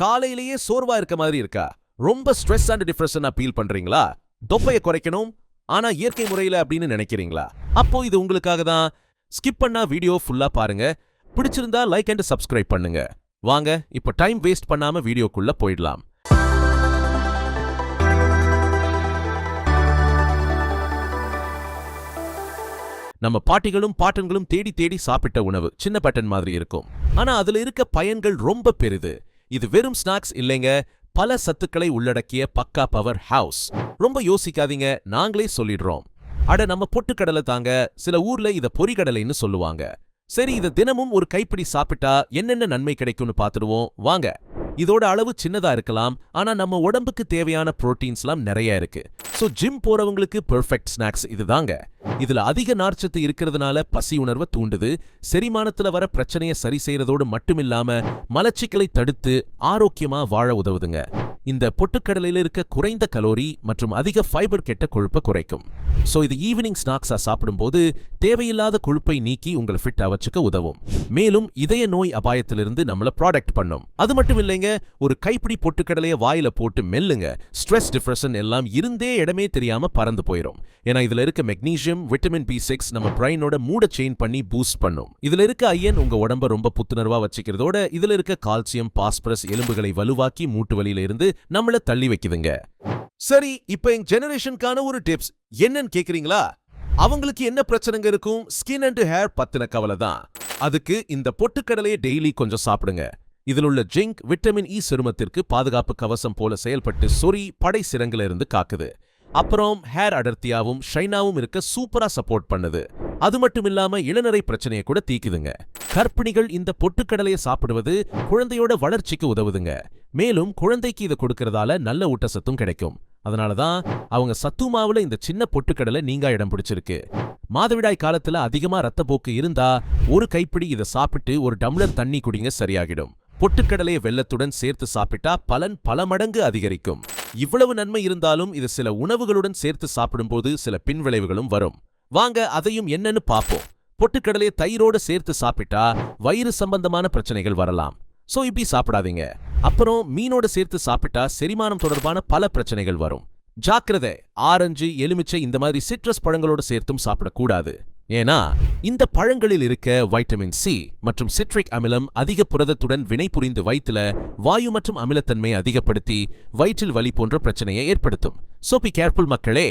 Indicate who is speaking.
Speaker 1: காலையிலேயே சோர்வா இருக்க மாதிரி இருக்கா? ரொம்ப ஸ்ட்ரெஸ் அண்ட் டிப்ரெஷனா ஃபீல் பண்றீங்களா? தொப்பையை குறைக்கணும் ஆனா இயற்கை முறையில அப்படின்னு நினைக்கிறீங்களா? அப்போ இது உங்களுக்காக தான். ஸ்கிப் பண்ணா வீடியோ ஃபுல்லா பாருங்க. பிடிச்சிருந்தா லைக் அண்ட் சப்ஸ்கிரைப் பண்ணுங்க. வாங்க இப்போ டைம் வேஸ்ட் பண்ணாம வீடியோக்குள்ள போயிடலாம். நம்ம பாட்டிகளும் பாட்டன்களும் தேடி தேடி சாப்பிட்ட உணவு சின்ன பட்டன் மாதிரி இருக்கும். ஆனா அதுல இருக்க பயன்கள் ரொம்ப பெரிது. இது வெறும் ஸ்நாக்ஸ் இல்லைங்க. பல சத்துக்களை உள்ளடக்கிய பக்கா பவர் ஹவுஸ். ரொம்ப யோசிக்காதீங்க நாங்களே சொல்லிடுறோம். அட நம்ம பொட்டுக்கடலை தாங்க. சில ஊர்ல இத பொறிகடலைன்னு சொல்லுவாங்க. சரி இத தினமும் ஒரு கைப்பிடி சாப்பிட்டா என்னென்ன நன்மை கிடைக்கும்னு பார்த்துடுவோம். வாங்க. இதோட அளவு சின்னதா இருக்கலாம். ஆனா நம்ம உடம்புக்கு தேவையான புரோட்டீன்ஸ்லாம் நிறைய இருக்கு. ஸோ ஜிம் போறவங்களுக்கு பெர்ஃபெக்ட் ஸ்நாக்ஸ் இதுதாங்க. இதுல அதிக நார்ச்சத்து இருக்கிறதுனால பசி உணர்வை தூண்டுது. செரிமானத்துல வர பிரச்சனையை சரி செய்யறதோடு மட்டுமில்லாம மலச்சிக்கலை தடுத்து ஆரோக்கியமா வாழ உதவுதுங்க. இந்த பொட்டுக்கடலையில இருக்க குறைந்த கலோரி மற்றும் அதிக ஃபைபர் கெட்ட கொழுப்பை குறைக்கும். ஸோ இது ஈவினிங் ஸ்நாக்ஸாக சாப்பிடும்போது தேவையில்லாத கொழுப்பை நீக்கி உங்களை ஃபிட் வச்சுக்க உதவும். மேலும் இதய நோய் அபாயத்திலிருந்து நம்மளை ப்ராடக்ட் பண்ணும். அது மட்டும் இல்லைங்க ஒரு கைப்பிடி பொட்டுக்கடலையை வாயில போட்டு மெல்லுங்க. ஸ்ட்ரெஸ் டிப்ரெஷன் எல்லாம் இருந்தே இடமே தெரியாம பறந்து போயிடும் ஏன்னா இதுல இருக்க மெக்னீசியம் விட்டமின் பி சிக்ஸ் நம்ம பிரைனோட மூட செயின் பண்ணி பூஸ்ட் பண்ணும். இதுல இருக்க ஐயன் உங்க உடம்ப ரொம்ப புத்துணர்வா வச்சுக்கிறதோட இதுல இருக்க கால்சியம் பாஸ்பரஸ் எலும்புகளை வலுவாக்கி மூட்டு வலியில இருந்து நம்மள தள்ளி வைக்குதுங்க. சரி இப்ப எங்க ஜெனரேஷனுக்கான ஒரு டிப்ஸ். என்னன்னு கேக்குறீங்களா? அவங்களுக்கு என்ன பிரச்சனைங்க இருக்கும்? ஸ்கின் அண்ட் ஹேர் பத்தின கவலை தான். அதுக்கு இந்த பொட்டுக்கடலையை டெய்லி கொஞ்சம் சாப்பிடுங்க. இதில் உள்ள ஜிங்க் விட்டமின் இ சிறுமத்திற்கு பாதுகாப்பு கவசம் போல செயல்பட்டு சொறி படை சிரங்கில இருந்து காக்குது. அப்புறம் ஹேர் அடர்த்தியாவும் ஷைனாவும் இருக்க சூப்பரா சப்போர்ட் பண்ணுது. அது மட்டும் இல்லாம இளநரை பிரச்சனையை கூட தீக்குதுங்க. கர்ப்பிணிகள் இந்த பொட்டுக்கடலையை சாப்பிடுவது குழந்தையோட வளர்ச்சிக்கு உதவுதுங்க. மேலும் குழந்தைக்கு இதை கொடுக்கறதால நல்ல ஊட்டச்சத்தும் கிடைக்கும். அதனால தான் அவங்க சத்து மாவுல இந்த சின்ன பொட்டுக்கடலை நீங்கா இடம் பிடிச்சிருக்கு. மாதவிடாய் காலத்துல அதிகமா ரத்தப்போக்கு இருந்தா ஒரு கைப்பிடி இதை சாப்பிட்டு ஒரு டம்ளர் தண்ணி குடிங்க சரியாகிடும். பொட்டுக்கடலையை வெள்ளத்துடன் சேர்த்து சாப்பிட்டா பலன் பல மடங்கு அதிகரிக்கும். இவ்வளவு நன்மை இருந்தாலும் இது சில உணவுகளுடன் சேர்த்து சாப்பிடும்போது சில பின்விளைவுகளும் வரும். வாங்க அதையும் என்னன்னு பாப்போம் பொட்டுக்கடலையை தயிரோட சேர்த்து சாப்பிட்டா வயிறு சம்பந்தமான பிரச்சனைகள் வரலாம். சோ இப்படி சாப்பிடாதீங்க. அப்புறம் மீனோட சேர்த்து சாப்பிட்டா செரிமானம் தொடர்பான பல பிரச்சனைகள் வரும். ஜாக்கிரதை ஆரஞ்சு எலுமிச்சை இந்த மாதிரி சிட்ரஸ் பழங்களோட சேர்த்தும் சாப்பிடக்கூடாது. ஏன்னா இந்த பழங்களில் இருக்க வைட்டமின் சி மற்றும் சிட்ரிக் அமிலம் அதிக புரதத்துடன் வினைபுரிந்து வயிற்றுல வாயு மற்றும் அமிலத்தன்மையை அதிகப்படுத்தி வயிற்றில் வலி போன்ற பிரச்சனையை ஏற்படுத்தும். சோ பி கேர்ஃபுல் மக்களே.